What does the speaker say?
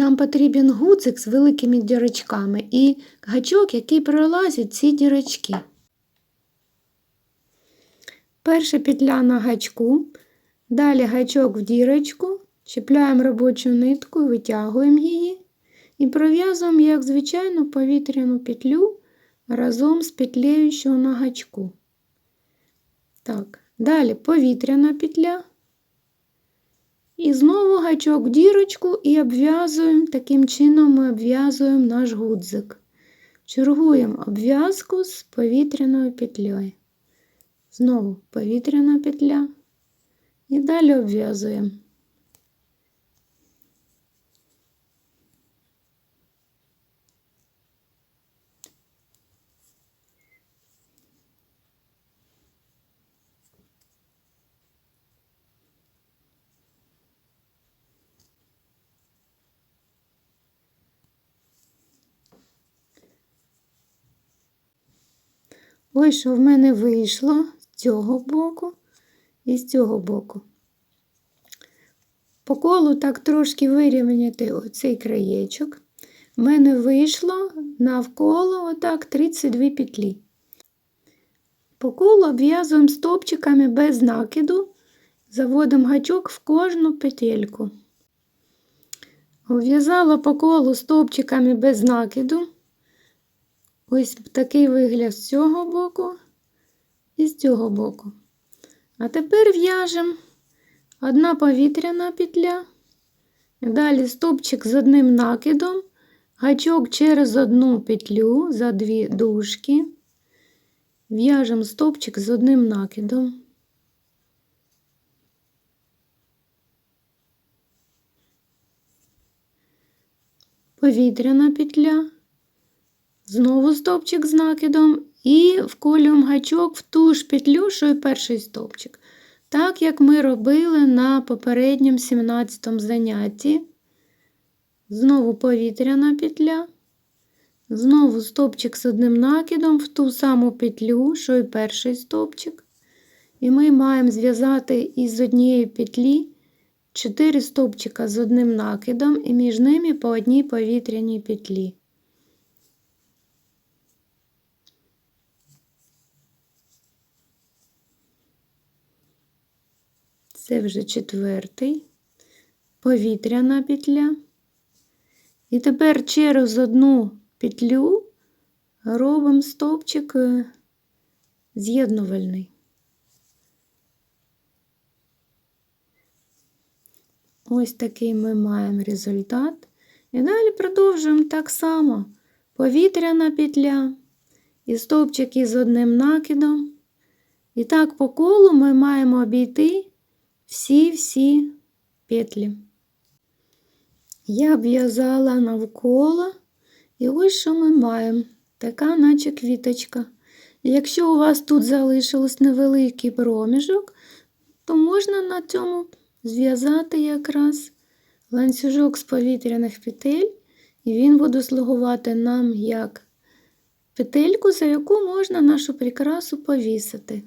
Нам потрібен гудзик з великими дірочками і гачок, який пролазить ці дірочки. Перша петля на гачку, далі гачок в дірочку, чіпляємо робочу нитку, витягуємо її і пров'язуємо, як звичайну повітряну петлю разом з петлею, що на гачку. Так, далі повітряна петля. І знову гачок в дірочку і обв'язуємо, таким чином ми обв'язуємо наш гудзик. Чергуємо обв'язку з повітряною петлею. Знову повітряна петля. І далі обв'язуємо. Ось що в мене вийшло з цього боку і з цього боку. По колу так трошки вирівняти оцей краєчок. В мене вийшло навколо отак 32 петлі. По колу обв'язуємо стопчиками без накиду, заводимо гачок в кожну петельку. Обв'язала по колу стопчиками без накиду. Ось такий вигляд з цього боку і з цього боку. А тепер в'яжемо одна повітряна петля, далі стопчик з одним накидом, гачок через одну петлю за дві дужки, в'яжемо стопчик з одним накидом. Повітряна петля. Знову стовпчик з накидом і вколюємо гачок в ту ж петлю, що і перший стовпчик. Так як ми робили на попередньому 17 занятті. Знову повітряна петля. Знову стовпчик з одним накидом в ту саму петлю, що і перший стовпчик. І ми маємо зв'язати із однієї петлі 4 стовпчика з одним накидом, і між ними по одній повітряній петлі. Це вже четвертий, повітряна петля. І тепер через одну петлю робимо стовпчик е, з'єднувальний. Ось такий ми маємо результат. І далі продовжуємо так само повітряна петля і стовпчики з одним накидом. І так по колу ми маємо обійти всі-всі петлі. Я обв'язала навколо, і ось що ми маємо, така, наче квіточка. Якщо у вас тут залишилось невеликий проміжок, то можна на цьому зв'язати якраз ланцюжок з повітряних петель, і він буде слугувати нам як петельку, за яку можна нашу прикрасу повісити.